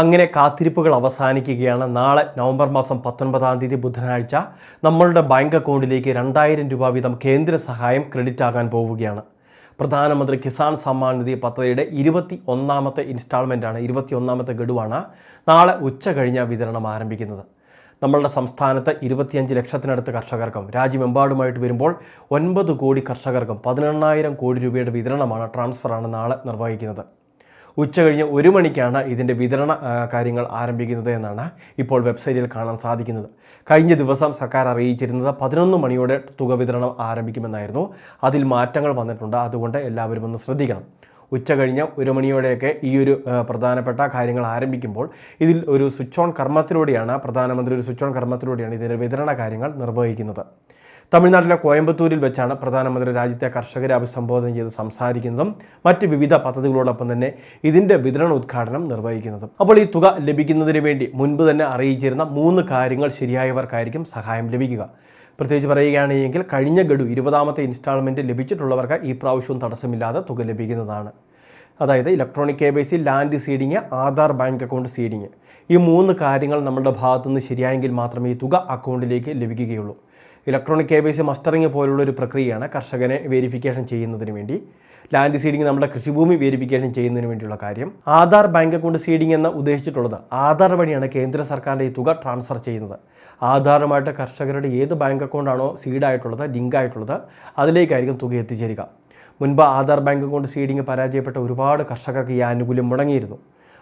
അങ്ങനെ കാത്തിരിപ്പുകൾ അവസാനിക്കുകയാണ്. നാളെ നവംബർ മാസം പത്തൊൻപതാം തീയതി ബുധനാഴ്ച നമ്മളുടെ ബാങ്ക് അക്കൗണ്ടിലേക്ക് രണ്ടായിരം രൂപ വീതം കേന്ദ്ര സഹായം ക്രെഡിറ്റ് ആകാൻ പോവുകയാണ്. പ്രധാനമന്ത്രി കിസാൻ സമ്മാൻ നിധി പദ്ധതിയുടെ ഇരുപത്തി ഒന്നാമത്തെ ഇൻസ്റ്റാൾമെന്റാണ് ഇരുപത്തി ഒന്നാമത്തെ ഗഡുവാണ് നാളെ ഉച്ച കഴിഞ്ഞ വിതരണം ആരംഭിക്കുന്നത്. നമ്മളുടെ സംസ്ഥാനത്ത് ഇരുപത്തിയഞ്ച് ലക്ഷത്തിനടുത്ത് കർഷകർക്കും രാജ്യമെമ്പാടുമായിട്ട് വരുമ്പോൾ ഒൻപത് കോടി കർഷകർക്കും പതിനെണ്ണായിരം കോടി രൂപയുടെ വിതരണമാണ് ട്രാൻസ്ഫറാണ് നാളെ നിർവഹിക്കുന്നത്. ഉച്ച കഴിഞ്ഞ് ഒരു മണിക്കാണ് ഇതിന്റെ വിതരണ കാര്യങ്ങൾ ആരംഭിക്കുന്നത് എന്നാണ് ഇപ്പോൾ വെബ്സൈറ്റിൽ കാണാൻ സാധിക്കുന്നത്. കഴിഞ്ഞ ദിവസം സർക്കാർ അറിയിച്ചിരുന്നത് പതിനൊന്ന് മണിയോടെ തുക വിതരണം ആരംഭിക്കുമെന്നായിരുന്നു. അതിൽ മാറ്റങ്ങൾ വന്നിട്ടുണ്ട്. അതുകൊണ്ട് എല്ലാവരും ഒന്ന് ശ്രദ്ധിക്കണം. ഉച്ച കഴിഞ്ഞ് ഒരു മണിയോടെയൊക്കെ ഈ ഒരു പ്രധാനപ്പെട്ട കാര്യങ്ങൾ ആരംഭിക്കുമ്പോൾ ഇതിൽ ഒരു സ്വിച്ച് ഓൺ കർമ്മത്തിലൂടെയാണ് പ്രധാനമന്ത്രി ഒരു സ്വിച്ച് ഓൺ കർമ്മത്തിലൂടെയാണ് ഇതിന്റെ വിതരണ കാര്യങ്ങൾ നിർവഹിക്കുന്നത്. തമിഴ്നാട്ടിലെ കോയമ്പത്തൂരിൽ വെച്ചാണ് പ്രധാനമന്ത്രി രാജ്യത്തെ കർഷകരെ അഭിസംബോധന ചെയ്ത് സംസാരിക്കുന്നതും മറ്റ് വിവിധ പദ്ധതികളോടൊപ്പം തന്നെ ഇതിന്റെ വിതരണ ഉദ്ഘാടനം നിർവഹിക്കുന്നതും. അപ്പോൾ ഈ തുക ലഭിക്കുന്നതിന് വേണ്ടി മുൻപ് തന്നെ അറിയിച്ചിരുന്ന മൂന്ന് കാര്യങ്ങൾ ശരിയായവർക്കായിരിക്കും സഹായം ലഭിക്കുക. പ്രത്യേകിച്ച് പറയുകയാണെങ്കിൽ കഴിഞ്ഞ ഗഡു ഇരുപതാമത്തെ ഇൻസ്റ്റാൾമെന്റ് ലഭിച്ചിട്ടുള്ളവർക്ക് ഈ പ്രാവശ്യവും തടസ്സമില്ലാതെ തുക ലഭിക്കുന്നതാണ്. അതായത് electronic K Y C land seeding Aadhaar bank account seeding ഈ മൂന്ന് കാര്യങ്ങൾ നമ്മുടെ ഭാഗത്തുനിന്ന് ശരിയായെങ്കിൽ മാത്രമേ ഈ തുക അക്കൗണ്ടിലേക്ക് ലഭിക്കുകയുള്ളൂ. Electronic K Y C mustering പോലുള്ള ഒരു പ്രക്രിയയാണ് കർഷകനെ വെരിഫിക്കേഷൻ ചെയ്യുന്നതിന് വേണ്ടി. ലാൻഡ് സീഡിങ് നമ്മുടെ കൃഷിഭൂമി വെരിഫിക്കേഷൻ ചെയ്യുന്നതിന് വേണ്ടിയുള്ള കാര്യം. ആധാർ ബാങ്ക് അക്കൗണ്ട് സീഡിംഗ് എന്ന ഉദ്ദേശിച്ചിട്ടുള്ളത് ആധാർ വഴിയാണ് കേന്ദ്ര സർക്കാരിന്റെ ഈ തുക ട്രാൻസ്ഫർ ചെയ്യുന്നത്. ആധാറുമായിട്ട് കർഷകരുടെ ഏത് ബാങ്ക് അക്കൗണ്ടാണോ സീഡായിട്ടുള്ളത് ലിങ്ക് ആയിട്ടുള്ളത് അതിലേക്കായിരിക്കും തുക എത്തിച്ചേരുക. മുൻപ് ആധാർ ബാങ്ക് അക്കൗണ്ട് സീഡിങ് പരാജയപ്പെട്ട ഒരുപാട് കർഷകർക്ക് ഈ ആനുകൂല്യം മുടങ്ങിയിരുന്നു.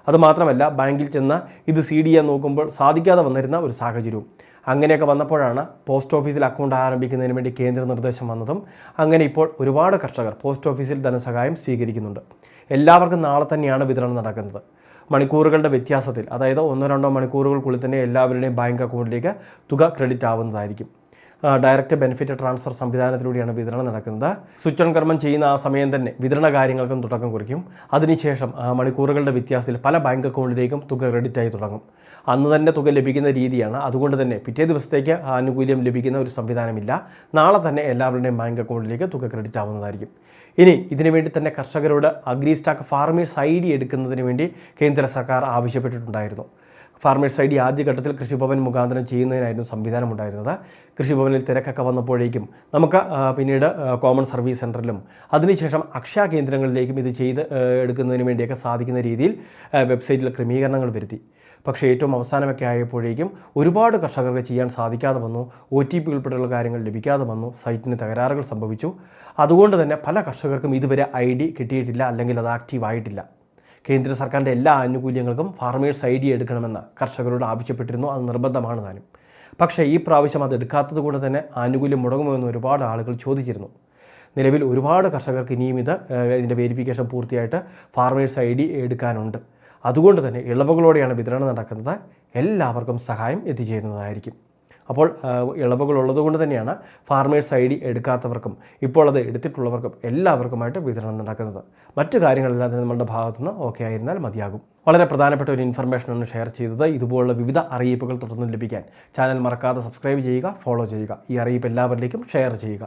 അതുമാത്രമല്ല ബാങ്കിൽ ചെന്ന് ഇത് സീഡ് ചെയ്യാൻ നോക്കുമ്പോൾ സാധിക്കാതെ വന്നിരുന്ന ഒരു സാഹചര്യവും. അങ്ങനെയൊക്കെ വന്നപ്പോഴാണ് പോസ്റ്റ് ഓഫീസിൽ അക്കൗണ്ട് ആരംഭിക്കുന്നതിന് വേണ്ടി കേന്ദ്ര നിർദ്ദേശം വന്നതും അങ്ങനെ ഇപ്പോൾ ഒരുപാട് കർഷകർ പോസ്റ്റ് ഓഫീസിൽ ധനസഹായം സ്വീകരിക്കുന്നുണ്ട്. എല്ലാവർക്കും നാളെ തന്നെയാണ് വിതരണം നടക്കുന്നത്. മണിക്കൂറുകളുടെ വ്യത്യാസത്തിൽ അതായത് ഒന്നോ രണ്ടോ മണിക്കൂറുകൾക്കുള്ളിൽ തന്നെ എല്ലാവരുടെയും ബാങ്ക് അക്കൗണ്ടിലേക്ക് തുക ക്രെഡിറ്റ് ആവുന്നതായിരിക്കും. ഡയറക്റ്റ് ബെനിഫിറ്റ് ട്രാൻസ്ഫർ സംവിധാനത്തിലൂടെയാണ് വിതരണം നടക്കുന്നത്. സ്വിച്ച് ഓൺ കർമ്മം ചെയ്യുന്ന ആ സമയം തന്നെ വിതരണ കാര്യങ്ങൾക്കും തുടക്കം കുറിക്കും. അതിനുശേഷം മണിക്കൂറുകളുടെ വ്യത്യാസത്തിൽ പല ബാങ്ക് അക്കൗണ്ടിലേക്കും തുക ക്രെഡിറ്റ് ആയി തുടങ്ങും. അന്ന് തന്നെ തുക ലഭിക്കുന്ന രീതിയാണ്. അതുകൊണ്ട് തന്നെ പിറ്റേ ദിവസത്തേക്ക് ആനുകൂല്യം ലഭിക്കുന്ന ഒരു സംവിധാനമില്ല. നാളെ തന്നെ എല്ലാവരുടെയും ബാങ്ക് അക്കൗണ്ടിലേക്ക് തുക ക്രെഡിറ്റ് ആവുന്നതായിരിക്കും. ഇനി ഇതിനുവേണ്ടി തന്നെ കർഷകരോട് agri stack farmers I D എടുക്കുന്നതിന് വേണ്ടി കേന്ദ്ര സർക്കാർ ആവശ്യപ്പെട്ടിട്ടുണ്ടായിരുന്നു. ഫാർമേഴ്സ് ഐ ഡി ആദ്യഘട്ടത്തിൽ കൃഷിഭവൻ മുഖാന്തരം ചെയ്യുന്നതിനായിരുന്നു സംവിധാനം ഉണ്ടായിരുന്നത് കൃഷിഭവനിൽ തിരക്കൊക്കെ വന്നപ്പോഴേക്കും നമുക്ക് പിന്നീട് കോമൺ സർവീസ് സെന്ററിലും അതിനുശേഷം അക്ഷയ കേന്ദ്രങ്ങളിലേക്കും ഇത് ചെയ്ത് എടുക്കുന്നതിന് വേണ്ടിയൊക്കെ സാധിക്കുന്ന രീതിയിൽ വെബ്സൈറ്റിൽ ക്രമീകരണങ്ങൾ വരുത്തി. പക്ഷേ ഏറ്റവും അവസാനമൊക്കെ ആയപ്പോഴേക്കും ഒരുപാട് കർഷകർക്ക് ചെയ്യാൻ സാധിക്കാതെ വന്നു. ഒ ടി പി ഉൾപ്പെടെയുള്ള കാര്യങ്ങൾ ലഭിക്കാതെ വന്നു. സൈറ്റിന് തകരാറുകൾ സംഭവിച്ചു. അതുകൊണ്ട് തന്നെ പല കർഷകർക്കും ഇതുവരെ ഐ ഡി കിട്ടിയിട്ടില്ല അല്ലെങ്കിൽ അത് ആക്റ്റീവ് ആയിട്ടില്ല കേന്ദ്ര സർക്കാരിന്റെ എല്ലാ ആനുകൂല്യങ്ങൾക്കും ഫാർമേഴ്സ് ഐ ഡി എടുക്കണമെന്ന് കർഷകരോട് ആവശ്യപ്പെട്ടിരുന്നു. അത് നിർബന്ധമാണ് താനും. പക്ഷേ ഈ പ്രാവശ്യം അത് എടുക്കാത്തത് കൊണ്ട് തന്നെ ആനുകൂല്യം മുടങ്ങുമോ എന്ന് ഒരുപാട് ആളുകൾ ചോദിച്ചിരുന്നു. നിലവിൽ ഒരുപാട് കർഷകർക്ക് ഇനിയും ഇത് ഇതിന്റെ വെരിഫിക്കേഷൻ പൂർത്തിയായിട്ട് ഫാർമേഴ്സ് ഐ ഡി എടുക്കാനുണ്ട്. അതുകൊണ്ട് തന്നെ ഇളവുകളോടെയാണ് വിതരണം നടക്കുന്നത്. എല്ലാവർക്കും സഹായം എത്തിച്ചേരുന്നതായിരിക്കും. അപ്പോൾ ഇളവുകൾ ഉള്ളതുകൊണ്ട് തന്നെയാണ് ഫാർമേഴ്സ് ഐ ഡി എടുക്കാത്തവർക്കും ഇപ്പോൾ അത് എടുത്തിട്ടുള്ളവർക്കും എല്ലാവർക്കുമായിട്ട് വിതരണം നടക്കുന്നത്. മറ്റു കാര്യങ്ങളെല്ലാം തന്നെ നമ്മളുടെ ഭാഗത്തുനിന്ന് ഓക്കെ ആയിരുന്നാൽ മതിയാകും. വളരെ പ്രധാനപ്പെട്ട ഒരു ഇൻഫർമേഷനാണ് ഷെയർ ചെയ്തത്. ഇതുപോലുള്ള വിവിധ അറിയിപ്പുകൾ തുടർന്ന് ലഭിക്കാൻ. ചാനൽ മറക്കാതെ സബ്സ്ക്രൈബ് ചെയ്യുക ഫോളോ ചെയ്യുക. ഈ അറിയിപ്പ് എല്ലാവരിലേക്കും ഷെയർ ചെയ്യുക.